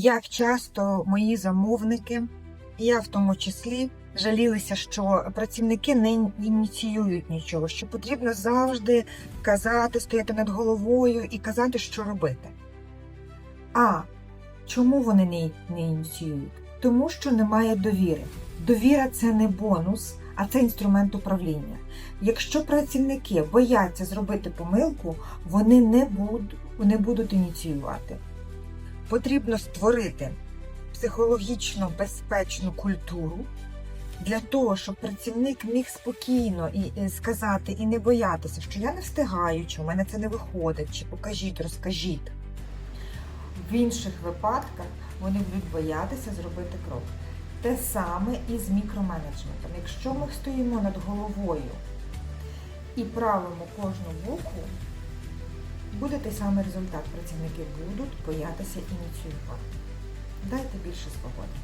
Як часто мої замовники, я в тому числі, жалілися, що працівники не ініціюють нічого, що потрібно завжди казати, стояти над головою і казати, що робити. А чому вони не, не ініціюють? Тому що немає довіри. Довіра це не бонус, а це інструмент управління. Якщо працівники бояться зробити помилку, вони не будуть, не будуть ініціювати. Потрібно створити психологічно безпечну культуру для того, щоб працівник міг спокійно і, сказати і не боятися, що я не встигаю, чи у мене це не виходить, чи покажіть, розкажіть. В інших випадках вони будуть боятися зробити крок. Те саме і з мікроменеджментом. Якщо ми стоїмо над головою і правимо кожну букву, той самий результат. Працівники будуть боятися ініціювати. Дайте більше свободи.